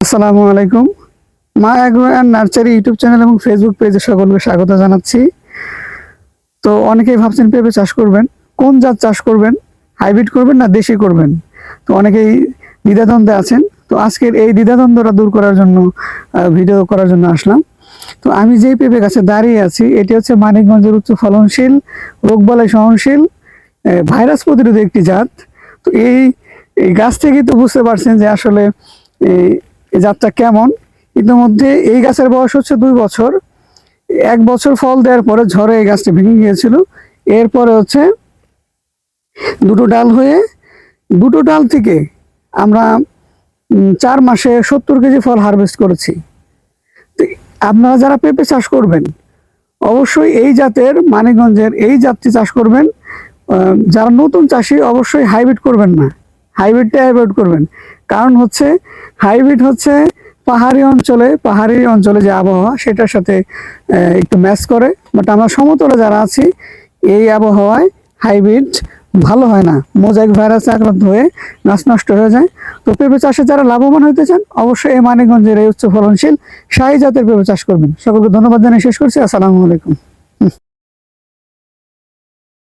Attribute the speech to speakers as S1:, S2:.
S1: আসসালামু আলাইকুম। মা agro and nursery YouTube channel এবং ফেসবুক পেজে সকলকে স্বাগত জানাচ্ছি। তো অনেকেই ভাবছেন পেঁপে চাষ করবেন। কোন জাত চাষ করবেন? হাইব্রিড করবেন না দেশি করবেন? তো অনেকেই দ্বিধাদ্বন্দ্বে আছেন। তো আজকের এই দ্বিধাদ্বন্দ্বটা দূর করার জন্য ভিডিও করার জন্য আসলাম। তো আমি যেই পেঁপে গাছে দাঁড়িয়ে আছি, এটি হচ্ছে মানিকগঞ্জের উচ্চ ফলনশীল রোগবালাই সহনশীল ভাইরাস প্রতিরোধী একটি জাত। তো এই এই গাছ থেকেই তো বুঝতে পারছেন যে আসলে এই জাতটা কেমন? ইতিমধ্যে এই গাছের বয়স হচ্ছে দুই বছর। এক বছর ফল দেওয়ার পরে ঝড়ে এই গাছটি ভেঙে গিয়েছিল। এরপরে হচ্ছে দুটো ডাল হয়ে, দুটো ডাল থেকে আমরা চার মাসে সত্তর কেজি ফল হারভেস্ট করেছি। আপনারা যারা পেঁপে চাষ করবেন, অবশ্যই এই জাতের মানিকগঞ্জের এই জাতটি চাষ করবেন। যারা নতুন চাষি, অবশ্যই হাইব্রিড করবেন না। হাইব্রিডটা অ্যাভয়েড করবেন। কারণ হচ্ছে হাইব্রিড হচ্ছে পাহাড়ি অঞ্চলে পাহাড়ি অঞ্চলে যে আবহাওয়া সেটার সাথে একটু ম্যাচ করে। বাট আমরা সমতলে যারা আছি, এই আবহাওয়ায় হাইব্রিড ভালো হয় না। মোজাইক ভাইরাসে আক্রান্ত হয়ে গাছ নষ্ট হয়ে যায়। তো পেঁপে চাষে যারা লাভবান হতে চান, অবশ্যই এই মানিকগঞ্জের এই উচ্চ ফলনশীল শাহী জাতের পেঁপে চাষ করবেন। সকলকে ধন্যবাদ জানিয়ে শেষ করছি। আসসালামু আলাইকুম।